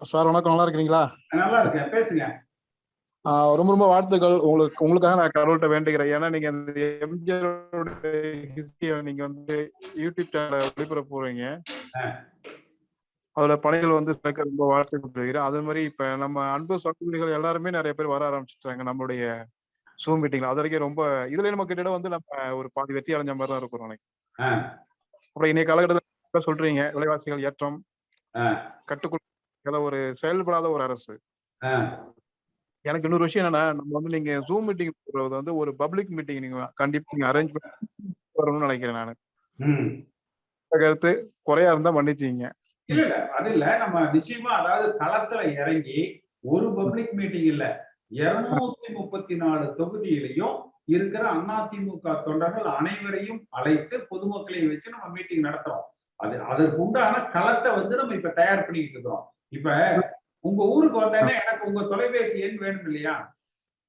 Sir வணக்கம். நல்லா இருக்கிறீங்களா? நல்லா இருக்கேன். பேசுங்க. ரொம்ப ரொம்ப வாழ்த்துக்கள். உங்களுக்கு உங்களுக்காக நான் கடவுள்கிட்ட வேண்டிக்கிறேன் ஏன்னா நீங்க அந்த எம்ஜிஆரோட ஹிஸ்டரியை நீங்க வந்து யூடியூப் சேனல ஒளிபரப்பு போறீங்க. அதோட பணிகள் வந்து சிறக்க ரொம்ப வாழ்த்துக்கள் தெரிவிக்கிறேன் அதே மாதிரி இப்ப நம்ம அன்பு சகோதரிகள் எல்லாருமே நிறைய பேர் வர ஆரம்பிச்சிட்டாங்க நம்மளுடைய சூம் மீட்டிங்ல அது வரைக்கும் ரொம்ப இதுல நம்ம கிட்ட வந்து நம்ம ஒரு பாதி வெற்றி அடைஞ்ச மாதிரி தான் இருக்கிறோம் எனக்கு அப்புறம் இன்னைய காலகட்டத்தில் சொல்றீங்க விலைவாசிகள் ஏற்றம் கட்டுக்குள் ஏதோ ஒரு செயல்படாத ஒரு அரசு. எனக்கு இன்னொரு விஷயம் என்னன்னா நம்ம வந்து நீங்க ஜூம் மீட்டிங் போடுறது வந்து ஒரு பப்ளிக் மீட்டிங் நீங்க கண்டிப்பா நீங்க அரேஞ்ச் பண்ணி வரணும்னு நினைக்கிறேன் நான். கருத்து குறையா இருந்தா மன்னிச்சிங்க. இல்ல இல்ல. அது இல்ல. நம்ம நிச்சயமா அதாவது களத்துல இறங்கி ஒரு பப்ளிக் மீட்டிங் இல்ல இருநூத்தி முப்பத்தி நாலு தொகுதியிலையும் இருக்கிற அதிமுக தொண்டர்கள் அனைவரையும் அழைத்து பொதுமக்களையும் வச்சு நம்ம மீட்டிங் நடத்துறோம். அது அதற்கு உண்டான களத்தை வந்து நம்ம இப்ப தயார் பண்ணிக்கிட்டு இருக்கிறோம். இப்ப உங்க ஊருக்கு வந்தேன்னா எனக்கு உங்க தொலைபேசி எண் வேணும் இல்லையா?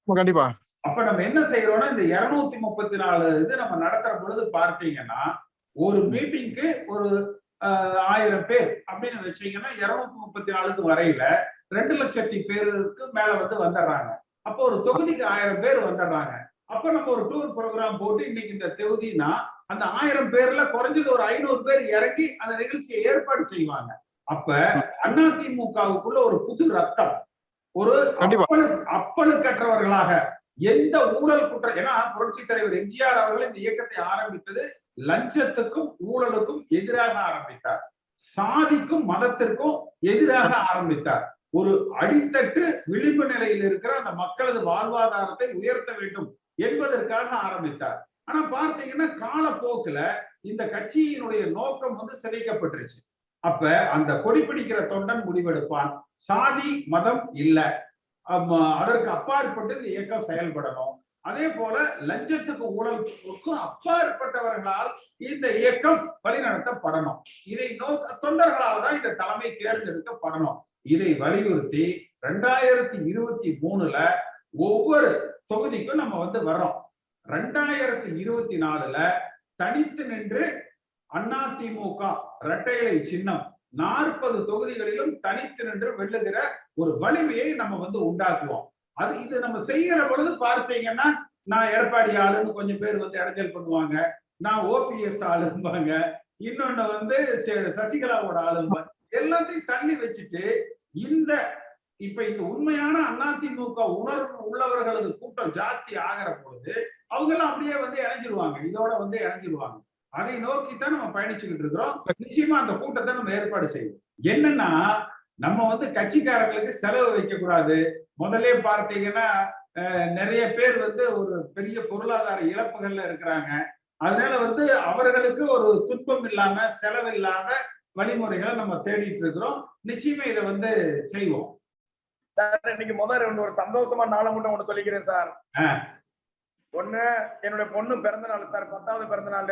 கண்டிப்பா. அப்ப நம்ம என்ன செய்யறோம்னா இந்த இருநூத்தி முப்பத்தி நாலு இது நம்ம நடத்துற பொழுது பார்த்தீங்கன்னா ஒரு மீட்டிங்க்கு ஒரு ஆயிரம் பேர் அப்படின்னு வச்சீங்கன்னா இருநூத்தி முப்பத்தி நாலுக்கு வரையில ரெண்டு லட்சத்தி பேருக்கு மேல வந்து வந்துடுறாங்க. அப்போ ஒரு தொகுதிக்கு ஆயிரம் பேர் வந்துடுறாங்க. அப்ப நம்ம ஒரு டூர் ப்ரோக்ராம் போட்டு இன்னைக்கு இந்த தொகுதினா அந்த ஆயிரம் பேர்ல குறைஞ்சது ஒரு ஐநூறு பேர் இறங்கி அந்த நிகழ்ச்சியை ஏற்பாடு செய்வாங்க. அப்ப அதிமுகவுக்குள்ள ஒரு புது ரத்தம். ஒரு அப்பழுக்கற்றவர்களாக எந்த ஊழல் குற்றம் ஏன்னா புரட்சி தலைவர் எம்ஜிஆர் அவர்கள் இந்த இயக்கத்தை ஆரம்பித்தது லஞ்சத்துக்கும் ஊழலுக்கும் எதிராக ஆரம்பித்தார். சாதிக்கும் மதத்திற்கும் எதிராக ஆரம்பித்தார். ஒரு அடித்தட்டு விளிம்பு நிலையில் இருக்கிற அந்த மக்களது வாழ்வாதாரத்தை உயர்த்த வேண்டும் என்பதற்காக ஆரம்பித்தார். ஆனா பார்த்தீங்கன்னா காலப்போக்குல இந்த கட்சியினுடைய நோக்கம் வந்து சிதைக்கப்பட்டுருச்சு. அப்ப அந்த கொடி பிடிக்கிற தொண்டன் முடிவெடுப்பான். சாதி மதம் இல்ல. அதற்கு அப்பாற்பட்டு இந்த இயக்கம் செயல்படணும். அதே போல லஞ்சத்துக்கு ஊழலுக்கும் அப்பாற்பட்டவர்களால் இந்த இயக்கம் வழிநடத்தப்படணும். இதை நோக்க தொண்டர்களால் தான் இந்த தலைமை தேர்ந்தெடுக்கப்படணும். இதை வலியுறுத்தி ரெண்டாயிரத்தி இருபத்தி மூணுல ஒவ்வொரு தொகுதிக்கும் நம்ம வந்து வர்றோம். ரெண்டாயிரத்தி இருபத்தி நாலுல தனித்து நின்று அதிமுக இரட்டையிலை சின்னம் நாற்பது தொகுதிகளிலும் தனித்து நின்று வெல்லுகிற ஒரு வலிமையை நம்ம வந்து உண்டாக்குவோம். அது இது நம்ம செய்யற பொழுது பார்த்தீங்கன்னா நான் எடப்பாடி ஆளுன்னு கொஞ்சம் பேர் வந்து இடைஞ்சல் பண்ணுவாங்க நான் ஓபிஎஸ் ஆளும்பாங்க இன்னொன்னு வந்து ச- சசிகலாவோட ஆளும்பாங்க எல்லாத்தையும் தள்ளி வச்சுட்டு இந்த இப்ப இந்த உண்மையான அதிமுக உணர்வு உள்ளவர்களது கூட்டம் ஜாஸ்தி ஆகிற பொழுது அவங்க எல்லாம் அப்படியே வந்து இணைஞ்சிருவாங்க இதோட வந்து இணைஞ்சிருவாங்க. அதை நோக்கி தான் நம்ம பயணிச்சுக்கிட்டு இருக்கிறோம். நிச்சயமா அந்த கூட்டத்தை நம்ம ஏற்பாடு செய்வோம். என்னன்னா நம்ம வந்து கட்சிக்காரங்களுக்கு செலவு வைக்க கூடாது முதல்ல பார்த்தீங்கன்னா நிறைய பேர் வந்து ஒரு பெரிய பொருளாதார இழப்புகள்ல இருக்கிறாங்க. அதனால வந்து அவர்களுக்கு ஒரு துன்பம் இல்லாம செலவு இல்லாத வழிமுறைகளை நம்ம தேடிட்டு இருக்கிறோம். நிச்சயமா இதை வந்து செய்வோம். சார் இன்னைக்கு முதல் ரெண்டு ஒரு சந்தோஷமா நாளை மட்டும் ஒண்ணு சொல்லிக்கிறேன் சார். ஒண்ணு என்னுடைய பொண்ணு பிறந்த நாள் சார் பத்தாவது பிறந்த நாள்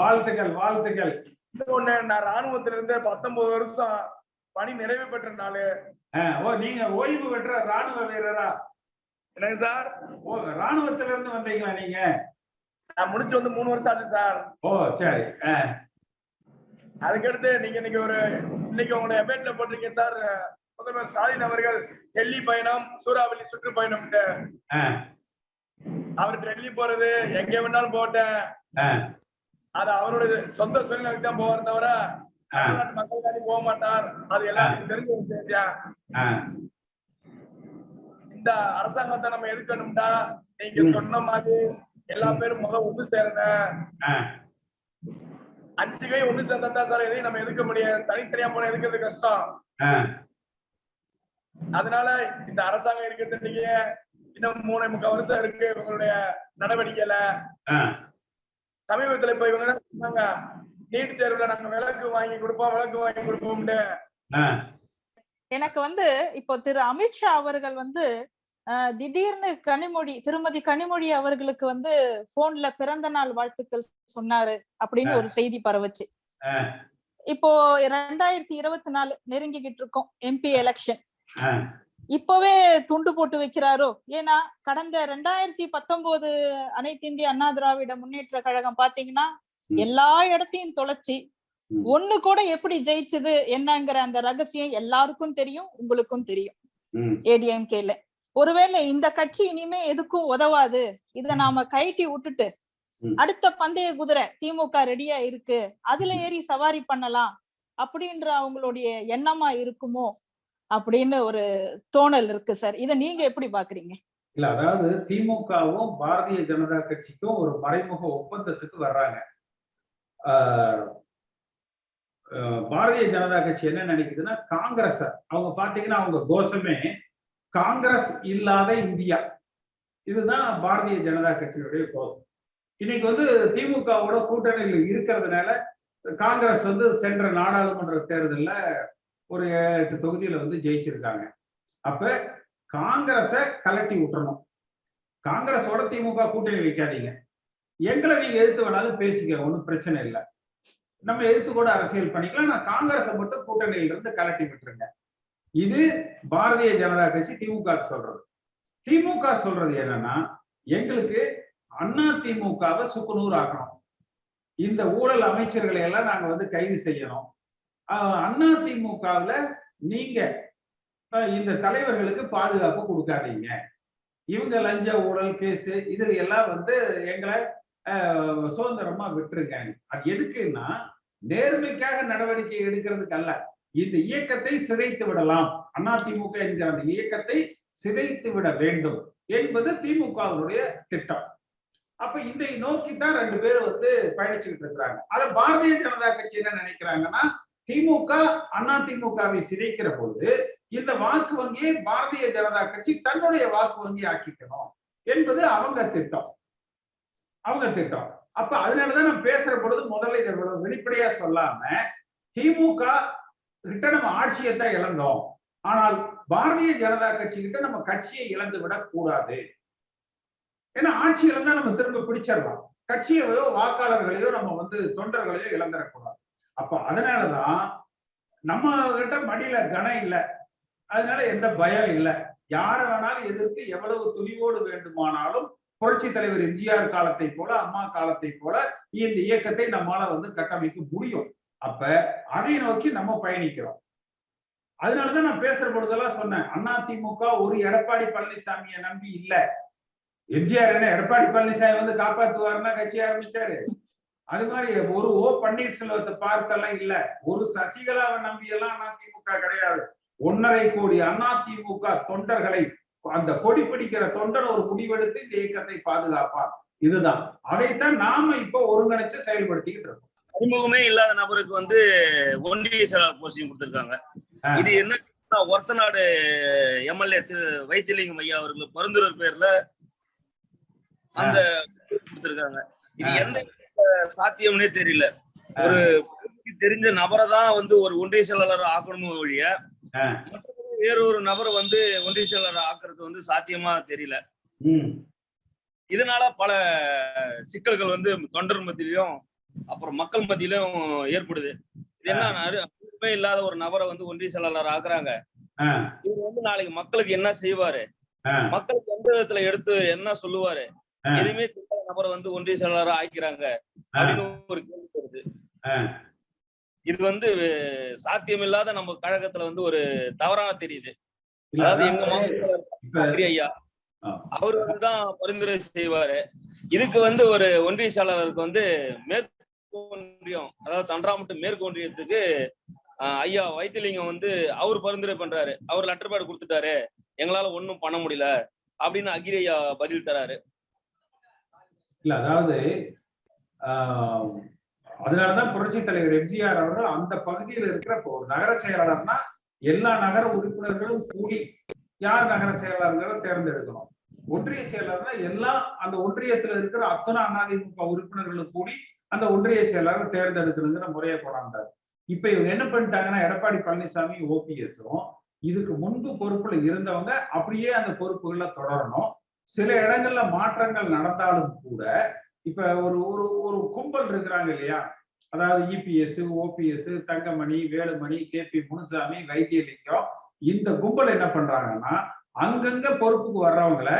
வாழ்த்துக்கள் வாழ்த்துக்கள். இன்னொன்னு நான் ராணுவத்துல இருந்து பத்தொன்பது வருஷம் பணி நிறைவு பெற்ற நாள். ஓ நீங்க ஓய்வு பெற்ற ராணுவ வீரரா? என்னங்க சார்? ஓ ராணுவத்துல இருந்து வந்தீங்களா நீங்க? நான் முடிச்சு வந்து மூணு வருஷம் ஆச்சு சார். ஓ சரி அதுக்கடுத்து நீங்க இன்னைக்கு ஒரு இன்னைக்கு உங்களுடைய எபேட்ல போட்டிருக்கீங்க சார். முதல்வர் ஸ்டாலின் அவர்கள் டெல்லி பயணம் சூறாவளி சுற்றுப்பயணம் அவர் டெல்லி போறது எங்க வேணாலும் போட்டேன். அது அவருடைய சொந்த சூழ்நிலைக்கு தான் போவார் தவிர மக்களுக்காண்டி போக மாட்டார். அது எல்லாருக்கும் தெரிஞ்ச விஷயம். இந்த அரசாங்கத்தை நம்ம எதுக்கணும்னா நீங்க. சொன்ன மாதிரி எல்லா பேரும் முத ஒண்ணு அஹ். அஞ்சு கை ஒண்ணு சேர்ந்தா தான் சார் எதையும் நம்ம எதுக்க முடியாது. தனித்தனியா போன எதுக்கிறது கஷ்டம். அதனால இந்த அரசாங்கம் இருக்கிறது நீங்க இன்னும் மூணு முக்கால் வருஷம் இருக்கு இவங்களுடைய நடவடிக்கையில. சமீபத்துல இப்ப இவங்க சொன்னாங்க நீட் தேர்வுல நாங்க விளக்கு வாங்கி கொடுப்போம் விளக்கு வாங்கி கொடுப்போம்னு அஹ். எனக்கு வந்து இப்போ திரு அமித்ஷா அவர்கள் வந்து திடீர்னு கனிமொழி திருமதி கனிமொழி அவர்களுக்கு வந்து போன்ல பிறந்த நாள் வாழ்த்துக்கள் சொன்னாரு அப்படின்னு ஒரு செய்தி பரவுச்சு. இப்போ ரெண்டாயிரத்தி இருபத்தி நாலு நெருங்கிக்கிட்டு இருக்கோம் எம்பி எலெக்ஷன். இப்பவே துண்டு போட்டு வைக்கிறாரோ? ஏன்னா கடந்த ரெண்டாயிரத்தி பத்தொன்பது அனைத்து இந்திய அண்ணா திராவிட முன்னேற்ற கழகம் பாத்தீங்கன்னா. எல்லா இடத்தையும் தொலைச்சி. ஒண்ணு கூட எப்படி ஜெயிச்சது என்னங்கிற அந்த ரகசியம் எல்லாருக்கும் தெரியும் உங்களுக்கும் தெரியும். ஏடிஎம்கேல. ஒருவேளை இந்த கட்சி இனிமே எதுக்கும் உதவாது? இத நாம கைட்டி விட்டுட்டு. அடுத்த பந்தய குதிரை திமுக ரெடியா இருக்கு அதுல ஏறி சவாரி பண்ணலாம் அப்படின்ற அவங்களுடைய எண்ணமா இருக்குமோ? அப்படின்னு ஒரு தோணல் இருக்கு சார். இதை நீங்க எப்படி பாக்குறீங்க? இல்ல அதாவது திமுகவும் பாரதிய ஜனதா கட்சிக்கும் ஒரு மறைமுக ஒப்பந்தத்துக்கு வர்றாங்க. ஆஹ் ஆஹ் பாரதிய ஜனதா கட்சி என்ன நினைக்குதுன்னா காங்கிரஸ் அவங்க பாத்தீங்கன்னா அவங்க கோஷமே காங்கிரஸ் இல்லாத இந்தியா. இதுதான் பாரதிய ஜனதா கட்சியினுடைய கோஷம். இன்னைக்கு வந்து திமுகவோட கூட்டணியில் இருக்கிறதுனால காங்கிரஸ் வந்து சென்ற நாடாளுமன்ற தேர்தல்ல ஒரு எட்டு தொகுதியில வந்து ஜெயிச்சிருக்காங்க. அப்ப காங்கிரஸ கலட்டி விட்டுறணும். காங்கிரஸோட திமுக கூட்டணி வைக்காதீங்க. எங்களை நீங்க எதிர்த்து வேணாலும் பேசிக்க ஒன்றும் பிரச்சனை இல்லை. நம்ம எதிர்த்து கூட அரசியல் பண்ணிக்கலாம் நான் காங்கிரஸை மட்டும் கூட்டணியில இருந்து கலட்டி விட்டுருங்க. இது பாரதிய ஜனதா கட்சி திமுக சொல்றது. திமுக சொல்றது என்னன்னா எங்களுக்கு அண்ணா திமுகவை சுக்குநூறு ஆக்கணும் இந்த ஊழல் அமைச்சர்களை எல்லாம் நாங்க வந்து கைது செய்யணும். அண்ணா திமுகவுல நீங்க இந்த தலைவர்களுக்கு பாதுகாப்பு கொடுக்காதீங்க. இவங்க லஞ்ச ஊழல் கேஸு இது எல்லாம் வந்து எங்களை சுதந்திரமா விட்டுருங்க அது எதுக்குன்னா நேர்மைக்காக நடவடிக்கை எடுக்கிறதுக்கு அல்ல. இந்த இயக்கத்தை சிதைத்து விடலாம். அதிமுக என்கிற அந்த இயக்கத்தை சிதைத்து விட வேண்டும் என்பது திமுகவுடைய திட்டம். அப்ப இதை நோக்கி தான் ரெண்டு பேரும் வந்து பயணிச்சுக்கிட்டு இருக்கிறாங்க. அத பாரதிய ஜனதா கட்சி என்ன நினைக்கிறாங்கன்னா திமுக அண்ணா திமுகவை சிதைக்கிற போது இந்த வாக்கு வங்கியை பாரதிய ஜனதா கட்சி தன்னுடைய வாக்கு வங்கி ஆக்கிக்கணும் என்பது அவங்க திட்டம். அவங்க திட்டம். அப்ப அதனாலதான் நான் பேசுற பொழுது முதல்ல இதை வெளிப்படையா சொல்லாம திமுக கிட்ட நம்ம ஆட்சியை தான் இழந்தோம். ஆனால் பாரதிய ஜனதா கட்சி கிட்ட நம்ம கட்சியை இழந்து விட கூடாது. ஏன்னா ஆட்சி இழந்தா நம்ம திரும்ப பிடிச்சிடலாம். கட்சியையோ வாக்காளர்களையோ நம்ம வந்து தொண்டர்களையோ இழந்துடக்கூடாது அப்ப அதனாலதான் நம்ம கிட்ட மடியில கனம் இல்லை. அதனால எந்த பயம் இல்லை. யார வேணாலும் எதிர்த்து எவ்வளவு துணிவோடு வேண்டுமானாலும் புரட்சி தலைவர் எம்ஜிஆர் காலத்தை போல அம்மா காலத்தை போல இந்த இயக்கத்தை நம்மால வந்து கட்டமைக்க முடியும். அப்ப அதை நோக்கி நம்ம பயணிக்கிறோம். அதனாலதான் நான் பேசுற பொழுதெல்லாம் சொன்னேன். அண்ணா திமுக ஒரு எடப்பாடி பழனிசாமியை நம்பி இல்ல. எம்ஜிஆர் என்ன எடப்பாடி பழனிசாமி வந்து காப்பாத்துவாருன்னா கட்சி ஆரம்பிச்சாரு. அது மாதிரி ஒரு ஓ பன்னீர்செல்வத்தை பார்த்தெல்லாம் இல்ல. ஒரு சசிகலாவை நம்பி எல்லாம் அதிமுக கிடையாது. ஒன்னரை கோடி அதிமுக தொண்டர்களை அந்த கொடி பிடிக்கிற தொண்டர் ஒரு முடிவெடுத்து இந்த இயக்கத்தை பாதுகாப்பார். இதுதான். அதைத்தான் நாம இப்ப ஒருங்கிணைச்சு செயல்படுத்திக்கிட்டு இருக்கோம். அறிமுகமே இல்லாத நபருக்கு வந்து ஒன்றிய செயலாளர் போஸ்டிங் கொடுத்திருக்காங்க. இது என்ன ஒருத்த நாடு எம்எல்ஏ திரு வைத்தியலிங்கம் ஐயா அவர்கள் பரிந்துரை பேர்ல அந்த கொடுத்திருக்காங்க. இது. எந்த சாத்தியம்னே தெரியல. ஒரு தெரிஞ்ச நபரை தான் வந்து ஒரு ஒன்றிய செயலாளர் ஆக்கணுமோ ஒழிய வேறொரு நபரை வந்து ஒன்றிய செயலாளர் ஆக்குறது வந்து சாத்தியமா தெரியல. இதனால பல சிக்கல்கள் வந்து தொண்டர் மத்தியிலும் அப்புறம் மக்கள் மத்தியிலும் ஏற்படுது. இது என்ன இல்லாத ஒரு நபரை வந்து ஒன்றிய செயலாளர் ஆக்குறாங்க. இவர் வந்து நாளைக்கு மக்களுக்கு என்ன செய்வாரு. மக்களுக்கு எந்த விதத்துல எடுத்து என்ன சொல்லுவாரு. எதுவுமே நபரை வந்து ஒன்றிய செயலாளரா ஆக்கிறாங்க. அப்படின்னு ஒரு கேள்வி வருது. இது வந்து சாத்தியமில்லாத நம்ம கழகத்துல வந்து ஒரு தவறான தெரியுது. அதாவது எங்க மாவட்ட ஐயா. அவர் தான் பரிந்துரை செய்வாரு. இதுக்கு வந்து ஒரு ஒன்றிய செயலாளருக்கு வந்து மேற்கு ஒன்றியம் அதாவது தன்றாமட்டு மேற்கு ஒன்றியத்துக்கு ஐயா வைத்திலிங்கம் வந்து அவர் பரிந்துரை பண்றாரு. அவர் லெட்டர் பேட் கொடுத்துட்டாரு. எங்களால ஒண்ணும் பண்ண முடியல அப்படின்னு அகிரி ஐயா பதில் தராரு. இல்ல அதாவது அதனாலதான் புரட்சி தலைவர் எம்ஜிஆர் அவர்கள் அந்த பகுதியில் இருக்கிற இப்போ ஒரு நகர செயலாளர்னா எல்லா நகர உறுப்பினர்களும் கூடி யார் நகர செயலாளர்களும் தேர்ந்தெடுக்கணும். ஒன்றிய செயலாளர்னா எல்லாம் அந்த ஒன்றியத்துல இருக்கிற அத்தனை அதிமுக உறுப்பினர்களும் கூடி அந்த ஒன்றிய செயலாளர் தேர்ந்தெடுக்கணுங்கிற முறையை கொண்டாந்தார். இப்ப இவங்க என்ன பண்ணிட்டாங்கன்னா எடப்பாடி பழனிசாமி ஓபிஎஸும் இதுக்கு முன்பு பொறுப்புல இருந்தவங்க அப்படியே அந்த பொறுப்புகளை தொடரணும். சில இடங்கள்ல மாற்றங்கள் நடந்தாலும் கூட இப்ப ஒரு ஒரு ஒரு கும்பல் இருக்கிறாங்க இல்லையா? அதாவது EPS OPS Thangamani Velumani K P Munusamy Vaithilingam இந்த கும்பல் என்ன பண்றாங்கன்னா அங்கங்க பொறுப்புக்கு வர்றவங்கள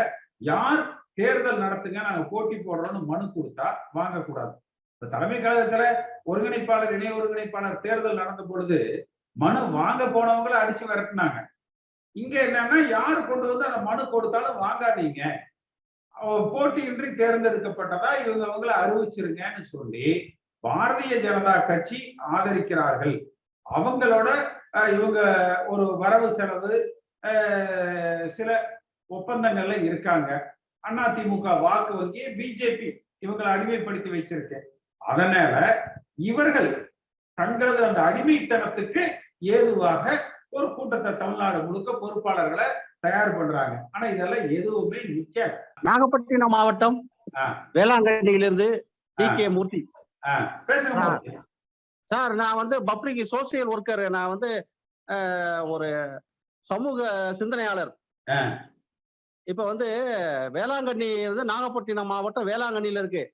யார் தேர்தல் நடத்துங்க நாங்க போட்டி போடுறோம்னு மனு கொடுத்தா வாங்கக்கூடாது. இப்ப தலைமை கழகத்துல ஒருங்கிணைப்பாளர் இணை ஒருங்கிணைப்பாளர் தேர்தல் நடந்த பொழுது மனு வாங்க போனவங்கள அடிச்சு விரட்டினாங்க. இங்க என்னன்னா யார் கொண்டு வந்து அந்த மனு கொடுத்தாலும் வாங்காதீங்க. போட்டியின்றி தேர்ந்தெடுக்கப்பட்டதா இவங்க அவங்கள அறிவிச்சிருங்கன்னு சொல்லி பாரதிய ஜனதா கட்சி ஆதரிக்கிறார்கள். அவங்களோட இவங்க ஒரு வரவு செலவு சில ஒப்பந்தங்கள்ல இருக்காங்க. அதிமுக வாக்கு வங்கி பிஜேபி இவங்களை அடிமைப்படுத்தி வச்சிருக்கு. அதனால இவர்கள் தங்களது அந்த அடிமைத்தனத்துக்கு ஏதுவாக ஒரு கூட்டத்தை தமிழ்நாடு முழுக்க பொறுப்பாளர்களை தயார் பண்றாங்க ஆனா இதெல்லாம் எதுவுமே நிக்காது நாகப்பட்டினம் மாவட்டம். வேளாங்கண்ணியிலிருந்து டி கே மூர்த்தி பேசுங்க. சார் நான் வந்து பப்ளிக் சோசியல் ஒர்க்கர் நான் வந்து ஒரு சமூக சிந்தனையாளர். இப்ப வந்து வேளாங்கண்ணி வந்து நாகப்பட்டினம் மாவட்டம் வேளாங்கண்ணியில இருக்கு.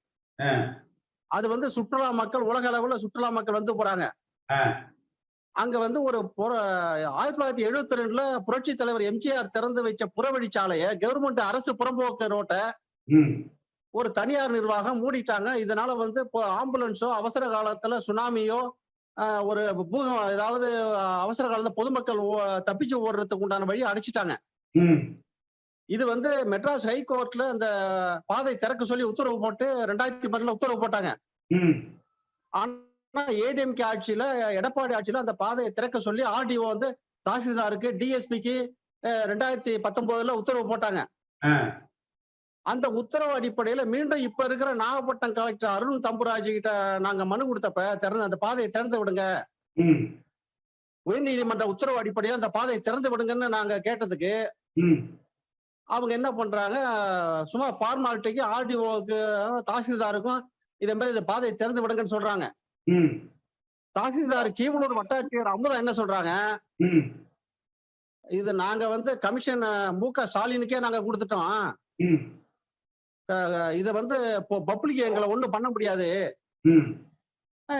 அது வந்து சுற்றுலா மக்கள் உலக அளவுல சுற்றுலா மக்கள் வந்து போறாங்க. அங்க வந்து ஒரு ஆயிரத்தி தொள்ளாயிரத்தி எழுபத்தி ரெண்டுல புரட்சி தலைவர் எம்ஜிஆர் திறந்து வச்ச புறவழிச்சாலையை கவர்மெண்ட் அரசு புறம்போக்கு ரோட்டை ஒரு தனியார் நிர்வாகம் மூடிட்டாங்க. இதனால வந்து இப்போ ஆம்புலன்ஸோ அவசர காலத்துல சுனாமியோ ஒரு பூகம் ஏதாவது அவசர காலத்துல பொதுமக்கள் தப்பிச்சு ஓடுறதுக்கு உண்டான வழி அடைச்சிட்டாங்க. இது வந்து மெட்ராஸ் ஹைகோர்ட்ல அந்த பாதை திறக்க சொல்லி உத்தரவு போட்டு ரெண்டாயிரத்தி பத்துல உத்தரவு போட்டாங்க. ம், ஆனா ஏடிஎம்கே ஆட்சியில எடப்பாடி ஆட்சியில அந்த பாதையை திறக்க சொல்லி ஆர்டிஓ வந்து தாசில்தாருக்கு டிஎஸ்பிக்கு ரெண்டாயிரத்தி பத்தொன்பதுல உத்தரவு போட்டாங்க. அந்த உத்தரவு அடிப்படையில மீண்டும் இப்ப இருக்கிற நாகப்பட்டினம் கலெக்டர் அருண் தம்புராஜ் கிட்ட நாங்க மனு கொடுத்தப்ப திறந்து அந்த பாதையை திறந்து விடுங்க. உயர்நீதிமன்ற உத்தரவு அடிப்படையில் அந்த பாதையை திறந்து விடுங்கன்னு நாங்க கேட்டதுக்கு அவங்க என்ன பண்றாங்க சும்மா ஃபார்மாலிட்டிக்கு ஆர்டிஓக்கு தாசில்தாருக்கும் இதே மாதிரி இந்த பாதையை திறந்து விடுங்கன்னு சொல்றாங்க. தாசில்தார் கீவனூர் வட்டாட்சியர் அமுதா என்ன சொல்றாங்க? இது நாங்க வந்து கமிஷன் மு க ஸ்டாலினுக்கே நாங்க கொடுத்துட்டோம். இத வந்து பப்ளிக் எங்களை ஒண்ணும் பண்ண முடியாது.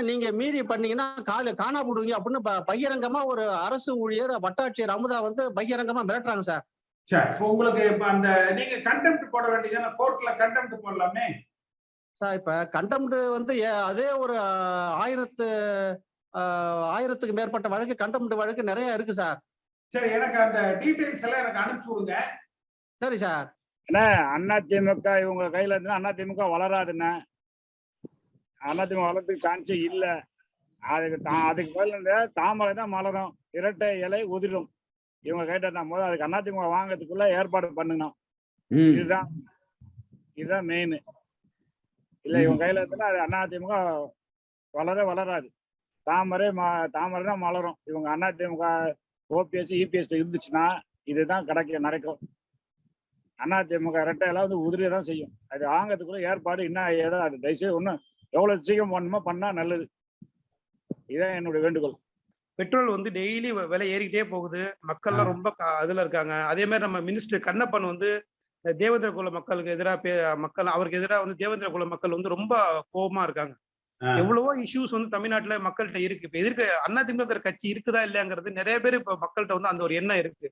நீங்க மீறி பண்ணீங்கன்னா கால காணா போடுவீங்க அப்படின்னு பகிரங்கமா ஒரு அரசு ஊழியர் வட்டாட்சியர் அமுதா வந்து பகிரங்கமா மிரட்டுறாங்க சார். உங்களுக்கு இப்ப அந்த நீங்க கண்டெம்ட் போட வேண்டியதானே கோர்ட்ல கண்டெம்ட் போடலாமே? சார் இப்ப கண்டெம்ட் வந்து ஏ- அதே ஒரு ஆயிரத்து ஆயிரத்துக்கு மேற்பட்ட வழக்கு கண்டெம்ட் வழக்கு நிறைய இருக்கு சார். சரி எனக்கு அந்த டீடைல்ஸ் எல்லாம் எனக்கு அனுப்பிச்சு விடுங்க. சரி சார். அண்ணா திமுக இவங்க கையில இருந்தா அண்ணா திமுக வளராதுண்ணே. அண்ணா திமுக வளர்றதுக்கு சான்ஸே இல்ல. அதுக்கு தா அதுக்கு பதில் இந்த தாமரை தான் மலரும். இரட்டை இலை உதிரும். இவங்க கைட்ட தான் போது அதுக்கு அண்ணா திமுக வாங்குறதுக்குள்ள ஏற்பாடு பண்ணணும் இதுதான் இதுதான் மெயின் இல்ல இவங்க கையில இருந்தா அது அண்ணா திமுக வளர வளராது. தாமரை ம தாமரை தான் மலரும். இவங்க அண்ணா திமுக ஓபிஎஸ் இபிஎஸ் இருந்துச்சுன்னா இதுதான் கிடைக்கும் நடக்கும். அதிமுக ரெட்டை எல்லாம் வந்து உதிரி தான் செய்யும். அது வாங்கறதுக்குள்ள ஏற்பாடு என்ன ஏதோ அது தயவுசெய்து ஒன்றும் எவ்வளவு சீக்கிரம் பண்ணுமோ பண்ணா நல்லது. இதான் என்னுடைய வேண்டுகோள். பெட்ரோல் வந்து டெய்லி விலை ஏறிக்கிட்டே போகுது. மக்கள்லாம் ரொம்ப அதுல இருக்காங்க. அதே மாதிரி நம்ம மினிஸ்டர் கண்ணப்பன் வந்து தேவேந்திர குல மக்களுக்கு எதிராக மக்கள் அவருக்கு எதிராக வந்து தேவேந்திர குல மக்கள் வந்து ரொம்ப கோபமா இருக்காங்க. எவ்வளவோ இஷ்யூஸ் வந்து தமிழ்நாட்டுல மக்கள்கிட்ட இருக்கு. இப்ப எதிர்க்க அதிமுக கட்சி இருக்குதா இல்லையாங்கிறது நிறைய பேர் இப்ப மக்கள்கிட்ட வந்து அந்த ஒரு எண்ணம் இருக்கு.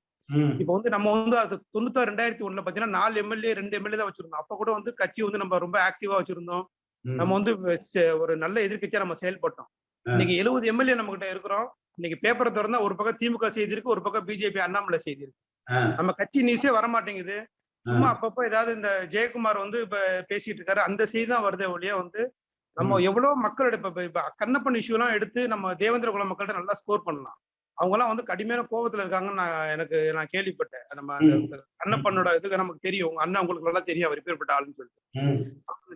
இப்ப வந்து நம்ம வந்து அது தொண்ணூத்தாறு ரெண்டாயிரத்தி ஒண்ணுல பாத்தீங்கன்னா நாலு எம்எல்ஏ ரெண்டு எம்எல்ஏ தான் வச்சிருந்தோம். அப்ப கூட வந்து கட்சி வந்து நம்ம ரொம்ப ஆக்டிவா வச்சிருந்தோம். நம்ம வந்து ஒரு நல்ல எதிர்க்கட்சியா நம்ம செயல்பட்டோம். இன்னைக்கு எழுபது எம்எல்ஏ நம்ம கிட்ட இருக்கிறோம். இன்னைக்கு பேப்பரை திறந்தா ஒரு பக்கம் திமுக செய்தி இருக்கு ஒரு பக்கம் பிஜேபி அண்ணாமலை செய்தி இருக்கு. நம்ம கட்சி நியூஸே வர மாட்டேங்குது சும்மா அப்பப்போ ஏதாவது இந்த ஜெயக்குமார் வந்து இப்ப பேசிட்டு இருக்காரு அந்த செய்தி தான் வருதே ஒழிய வந்து நம்ம எவ்வளவு மக்களோட இப்ப இப்ப- கண்ணப்பன் இஷ்யூ எல்லாம் எடுத்து நம்ம தேவேந்திர குல மக்கள்கிட்ட நல்லா ஸ்கோர் பண்ணலாம். அவங்க எல்லாம் வந்து கடுமையான கோபத்துல இருக்காங்கன்னு நான் எனக்கு நான் கேள்விப்பட்டேன். நம்ம. கண்ணப்பனோட இதுக்கு நமக்கு தெரியும். உங்க அண்ணன் உங்களுக்கு நல்லா தெரியும் அவர் எப்பேற்பட்ட ஆளுன்னு சொல்லிட்டு.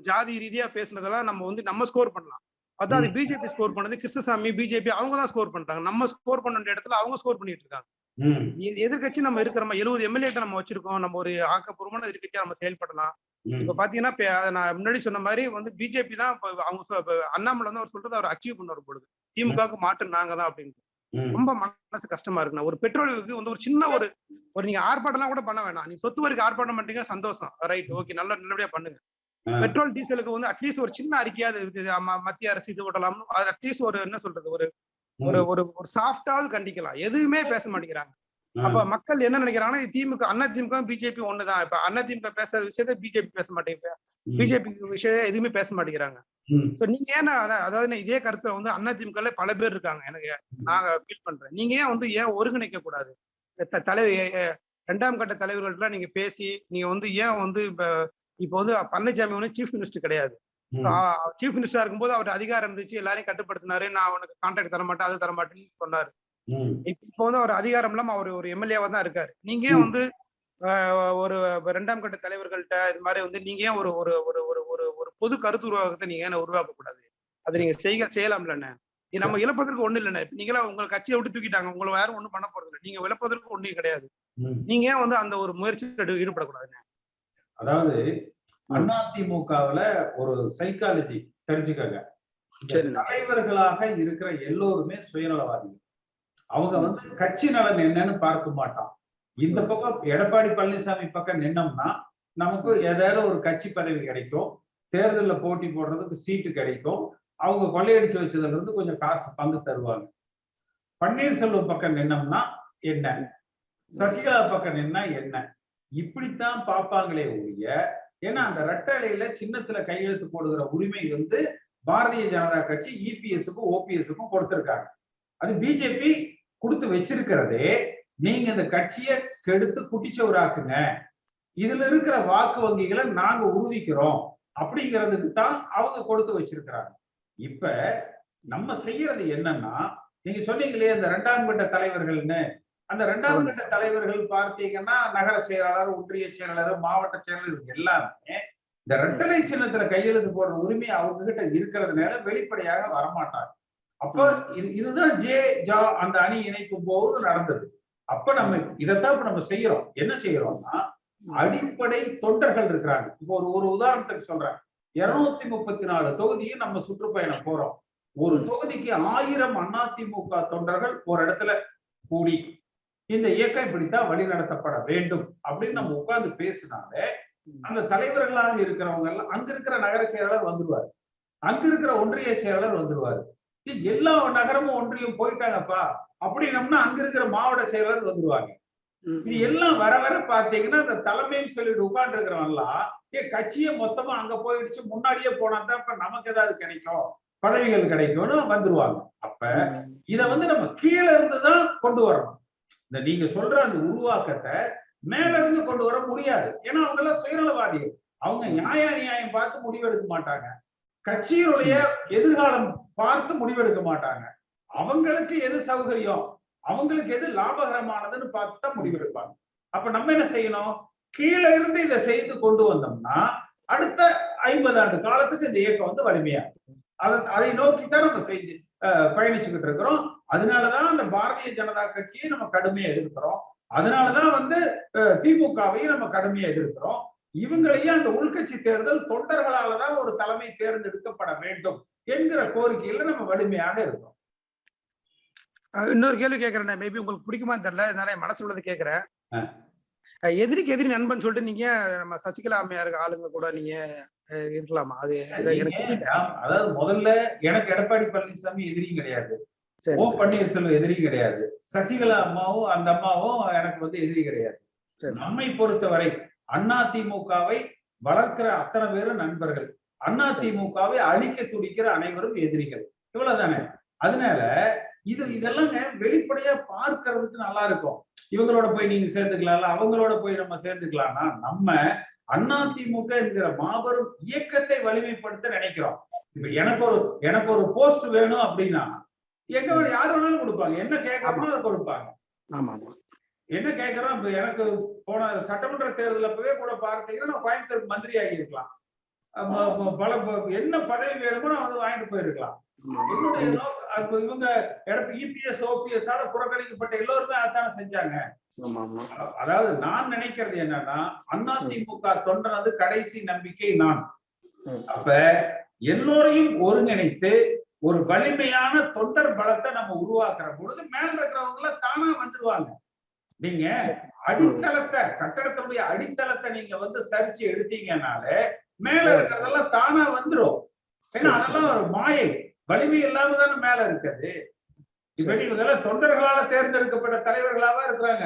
ஜாதி ரீதியா பேசுனதெல்லாம் நம்ம வந்து நம்ம ஸ்கோர் பண்ணலாம். அதான் அது பிஜேபி ஸ்கோர் பண்ணது கிருஷ்ணசாமி பிஜேபி அவங்க தான் ஸ்கோர் பண்றாங்க. நம்ம ஸ்கோர் பண்ண இடத்துல அவங்க ஸ்கோர் பண்ணிட்டு இருக்காங்க. ம், எ- எதிர்க்கட்சி நம்ம இருக்கிறோம் எழுபது எம்எல்ஏ நம்ம வச்சிருக்கோம். நம்ம ஒரு ஆக்கப்பூர்வமான எதிர்க்கட்சியா நம்ம செயல்படலாம். இப்ப பாத்தீங்கன்னா நான் முன்னாடி சொன்ன மாதிரி வந்து பிஜேபி தான் அவங்க அண்ணாமலை வந்து அவர் சொல்றது அவர் அச்சீவ் பண்ண பொழுது திமுகவுக்கு மாற்று நாங்க தான் அப்படின்னு. ரொம்ப மனசு கஷ்டமா இருக்குண்ணா ஒரு பெட்ரோலுக்கு வந்து ஒரு சின்ன ஒரு ஒரு நீங்க ஆர்ப்பாட்டம்லாம் கூட பண்ண வேணாம். நீங்க சொத்து வரைக்கும் ஆர்ப்பாட்டம் பண்றீங்க சந்தோஷம். ரைட் ஓகே நல்ல நல்லபடியா பண்ணுங்க. பெட்ரோல் டீசலுக்கு வந்து அட்லீஸ்ட் ஒரு சின்ன அறிக்கையாவது மத்திய அரசு இது விடலாம்னு அது அட்லீஸ்ட் ஒரு என்ன சொல்றது ஒரு ஒரு ஒரு ஒரு சாஃப்டாவது கண்டிக்கலாம். எதுவுமே பேச மாட்டேங்கிறாங்க. அப்ப மக்கள் என்ன நினைக்கிறாங்கன்னா திமுக அண்ணா திமுக பிஜேபி ஒண்ணுதான். இப்ப அண்ணா திமுக பேசுற விஷயத்த பிஜேபி பேச மாட்டேங்குது. ம். பிஜேபி விஷயம் எதுவுமே பேச மாட்டேங்கிறாங்க. சோ நீங்க ஏன் நான் அதான் அதாவது இதே கருத்துல வந்து அதிமுக பல பேர் இருக்காங்க. எனக்கு நான் ஃபீல் பண்றேன். நீங்க ஏன் வந்து ஏன் ஒருங்கிணைக்க கூடாது? தலைவர் இரண்டாம் கட்ட தலைவர்கள்ட்ட நீங்க பேசி நீங்க வந்து ஏன் வந்து இப்ப இப்ப வந்து பழனிசாமி வந்து சீஃப் மினிஸ்டர் கிடையாது. சீஃப் மினிஸ்டரா இருக்கும்போது அவர் அதிகாரம் இருந்துச்சு எல்லாரையும் கட்டுப்படுத்தினாரு. நான் அவனுக்கு கான்ட்ராக்ட் தர மாட்டேன் அது தர மாட்டேன்னு சொன்னாரு. இப்ப வந்து அவர் அதிகாரம் இல்லாம அவர் ஒரு எம்எல்ஏவா தான் இருக்காரு. நீங்க வந்து ஒரு இரண்டாம் கட்ட தலைவர்கள்ட்ட இது மாதிரி வந்து நீங்க ஏன் ஒரு ஒரு ஒரு ஒரு ஒரு ஒரு பொது கருத்து உருவாக்கத்தை நீங்க ஏன் உருவாக்க கூடாது அது நீங்க செய்ய செய்யலாம்லண்ணே. நம்ம இழப்பதற்கு ஒண்ணு இல்லைண்ணே. இப்ப நீங்களா உங்க கட்சியை விட்டு தூக்கிட்டாங்க உங்களை வேற ஒண்ணும் பண்ண போறது இல்லை. நீங்க இழப்பதற்கு ஒண்ணும் கிடையாது. நீங்க ஏன் வந்து அந்த ஒரு முயற்சியில் ஈடுபடக்கூடாதுண்ணே? அதாவது. அதிமுகவுல ஒரு சைக்காலஜி தெரிஞ்சுக்கங்க. தலைவர்களாக இருக்கிற எல்லோருமே சுயநலவாதிகள். அவங்க வந்து கட்சி நலன் என்னன்னு பார்க்க மாட்டான். இந்த பக்கம் எடப்பாடி பழனிசாமி பக்கம் நின்னோம்னா நமக்கு ஏதாவது ஒரு கட்சி பதவி கிடைக்கும். தேர்தல்ல போட்டி போடுறதுக்கு சீட்டு கிடைக்கும். அவங்க கொள்ளையடிச்சு வச்சதுல இருந்து கொஞ்சம் காசு பங்கு தருவாங்க. பன்னீர்செல்வம் பக்கம் நின்னோம்னா என்ன? சசிகலா பக்கம் நின்னா என்ன? இப்படித்தான் பார்ப்பாங்களே ஒழிய ஏன்னா அந்த ரெட்டலையில சின்னத்துல கையெழுத்து போடுகிற உரிமை வந்து பாரதிய ஜனதா கட்சி இபிஎஸ்க்கும் ஓபிஎஸ்க்கும் கொடுத்திருக்காங்க. அது பிஜேபி கொடுத்து வச்சிருக்கிறதே நீங்க இந்த கட்சியை கெடுத்து குட்டிச்சவராக்குங்க இதுல இருக்கிற வாக்கு வங்கிகளை நாங்க உருவிக்கிறோம் அப்படிங்கிறதுக்கு தான் அவங்க கொடுத்து வச்சிருக்கிறாங்க. இப்ப நம்ம செய்யறது என்னன்னா நீங்க சொன்னீங்களே இந்த இரண்டாம் கட்ட தலைவர்கள்னு அந்த இரண்டாம் கட்ட தலைவர்கள் பார்த்தீங்கன்னா நகர செயலாளர் ஒன்றிய செயலாளர் மாவட்ட செயலாளர் எல்லாருமே இந்த ரெட்டலை சின்னத்துல கையெழுத்து போடுற உரிமை அவங்க கிட்ட இருக்கிறதுனால வெளிப்படையாக வரமாட்டாங்க. அப்ப இது இதுதான் ஜே ஜா அந்த அணி இணைக்கும் போது நடந்தது. அப்ப நம்ம இதைத்தான் இப்ப நம்ம செய்யறோம். என்ன செய்யறோம்னா அடிப்படை தொண்டர்கள் இருக்கிறாங்க. இப்போ ஒரு ஒரு உதாரணத்துக்கு சொல்றேன். இருநூத்தி முப்பத்தி நாலு தொகுதியும் நம்ம சுற்றுப்பயணம் போறோம். ஒரு தொகுதிக்கு ஆயிரம் அதிமுக தொண்டர்கள் ஒரு இடத்துல கூடி இந்த இயக்கம் இப்படித்தான் வழிநடத்தப்பட வேண்டும் அப்படின்னு நம்ம உட்கார்ந்து பேசினாலே அந்த தலைவர்களாக இருக்கிறவங்க எல்லாம் அங்க இருக்கிற நகர செயலாளர் வந்துருவாரு. அங்க இருக்கிற ஒன்றிய செயலாளர் வந்துருவாரு. எல்லா நகரமும் ஒன்றியம் போயிட்டாங்கப்பா அப்படின்னம்னா அங்க இருக்கிற மாவட்ட செயலாளர் வந்துருவாங்க. இது எல்லாம் வர வர பாத்தீங்கன்னா அந்த தலைமைன்னு சொல்லிட்டு உட்கார்ந்து இருக்கிறவன்லாம் ஏ கட்சியே மொத்தமா அங்க போயிடுச்சு முன்னாடியே போனா தான் இப்ப நமக்கு ஏதாவது கிடைக்கும் பதவிகள் கிடைக்கும்னு வந்துருவாங்க. அப்ப இத வந்து நம்ம கீழே இருந்து தான் கொண்டு வரணும். இந்த நீங்க சொல்ற அந்த உருவாக்கத்தை மேல இருந்து கொண்டு வர முடியாது. ஏன்னா அவங்க எல்லாம் சுயநலவாதிகள். அவங்க நியாய நியாயம் பார்த்து முடிவெடுக்க மாட்டாங்க. கட்சியினுடைய எதிர்காலம் பார்த்து முடிவெடுக்க மாட்டாங்க. அவங்களுக்கு எது சௌகரியம்? அவங்களுக்கு எது லாபகரமானதுன்னு பார்த்து தான் முடிவெடுப்பாங்க. அப்ப நம்ம என்ன செய்யணும்? கீழே இருந்து இதை செய்து கொண்டு வந்தோம்னா அடுத்த ஐம்பது ஆண்டு காலத்துக்கு இந்த இயக்கம் வந்து வலிமையாகும். அதை அதை நோக்கித்தான் நம்ம செஞ்சு பயணிச்சுக்கிட்டு இருக்கிறோம். அதனாலதான் அந்த பாரதிய ஜனதா கட்சியை நம்ம கடுமையா எதிர்க்கிறோம். அதனாலதான் வந்து திமுகவையும் நம்ம கடுமையா எதிர்க்கிறோம். இவங்களையும் அந்த உள்கட்சி தேர்தல் தொண்டர்களாலதான் ஒரு தலைமை தேர்ந்தெடுக்கப்பட வேண்டும் என்கிற கோரிக்கையில நம்ம வலிமையாக இருக்கோம். இன்னொரு கேள்வி கேட்கறேன் மேபி உங்களுக்கு பிடிக்குமான்னு தெரியல. அதனால என் மனசுல உள்ளதை கேட்கறேன். அஹ் எதிரிக்கு எதிரி நண்பன் சொல்லிட்டு நீங்க நம்ம சசிகலா அம்மையார் ஆளுங்க கூட நீங்க இருக்கலாமா? அது அதாவது முதல்ல எனக்கு எடப்பாடி பழனிசாமி எதிரியும் கிடையாது. ஓ பன்னீர்செல்வம் எதிரி கிடையாது. சசிகலா அம்மாவும் அந்த அம்மாவும் எனக்கு வந்து எதிரி கிடையாது. நம்மை பொறுத்தவரை அண்ணா திமுகவை வளர்க்கிற அத்தனை பேரும் நண்பர்கள். அண்ணா திமுகவை அழிக்க துடிக்கிற அனைவரும் எதிரிகள். இவ்வளவுதானே? அதனால இது இதெல்லாங்க வெளிப்படையா பார்க்கிறதுக்கு நல்லா இருக்கும். இவங்களோட போய் நீங்க சேர்ந்துக்கலாம்ல அவங்களோட போய் நம்ம சேர்ந்துக்கலாம்னா நம்ம அண்ணா திமுக என்கிற மாபெரும் இயக்கத்தை வலிமைப்படுத்த நினைக்கிறோம். இப்ப எனக்கு ஒரு எனக்கு ஒரு போஸ்ட் வேணும் அப்படின்னா எங்க யார் வேணாலும் கொடுப்பாங்க. என்ன கேட்கறோமோ அதை கொடுப்பாங்க. ஆமா என்ன கேட்கறோம்? இப்ப எனக்கு போன சட்டமன்ற தேர்தல் அப்பவே கூட பார்த்தீங்கன்னா நான் கோயம்புத்தூர் மந்திரி ஆகியிருக்கலாம். பல என்ன பதவி வேணுமோ நான் வந்து வாங்கிட்டு போயிருக்கலாம். என்னுடைய இவங்க இபிஎஸ் ஓபிஎஸ் ஆல புறக்கணிக்கப்பட்ட எல்லோருமே அதான செஞ்சாங்க. அதாவது நான் நினைக்கிறது என்னன்னா அதிமுக தொண்டனது கடைசி நம்பிக்கை நான். அப்ப எல்லோரையும் ஒருங்கிணைத்து ஒரு வலிமையான தொண்டர் பலத்தை நம்ம உருவாக்குற பொழுது மேல இருக்கிறவங்க எல்லாம் தானா வந்துருவாங்க. நீங்க அடித்தளத்தை கட்டடத்தினுடைய அடித்தளத்தை நீங்க வந்து சரிச்சு எடுத்தீங்கனாலே மேல இருக்கிறதெல்லாம் தானா வந்துரும். ஏன்னா அதெல்லாம் ஒரு மாயை. வலிமை இல்லாம தானே மேல இருக்குது. இப்ப இவங்க தொண்டர்களால தேர்ந்தெடுக்கப்பட்ட தலைவர்களாவா இருக்கிறாங்க.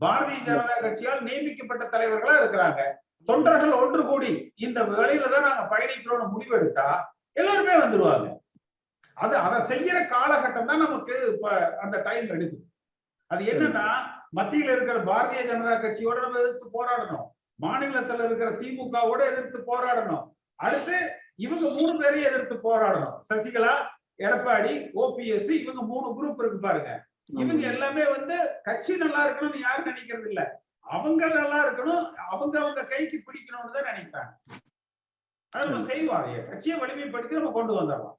பாரதிய ஜனதா கட்சியால் நியமிக்கப்பட்ட தலைவர்களா இருக்கிறாங்க. தொண்டர்கள் ஒன்று கூடி இந்த வேலையில தான் நாங்க பயணிக்கிறோம்னு முடிவு எடுத்தா எல்லாருமே வந்துருவாங்க. அது அதை செய்யற காலகட்டம் தான் நமக்கு இப்ப அந்த டைம் எடுக்குது. அது என்னன்னா மத்தியில இருக்கிற பாரதிய ஜனதா கட்சியோட நம்ம எதிர்த்து போராடணும். மாநிலத்துல இருக்கிற திமுகவோட எதிர்த்து போராடணும். அடுத்து இவங்க மூணு பேரையும் எதிர்த்து போராடணும். சசிகலா எடப்பாடி ஓபிஎஸ் இவங்க மூணு குரூப் இருக்கு பாருங்க. இவங்க எல்லாமே வந்து கட்சி நல்லா இருக்கணும்னு யாரும் நினைக்கிறது இல்ல. அவங்க நல்லா இருக்கணும் அவங்க அவங்க கைக்கு பிடிக்கணும்னு தான் நினைக்கிறாங்க. அது நம்ம செய்வாங்க கட்சியை வலிமைப்படுத்தி நம்ம கொண்டு வந்துடலாம்.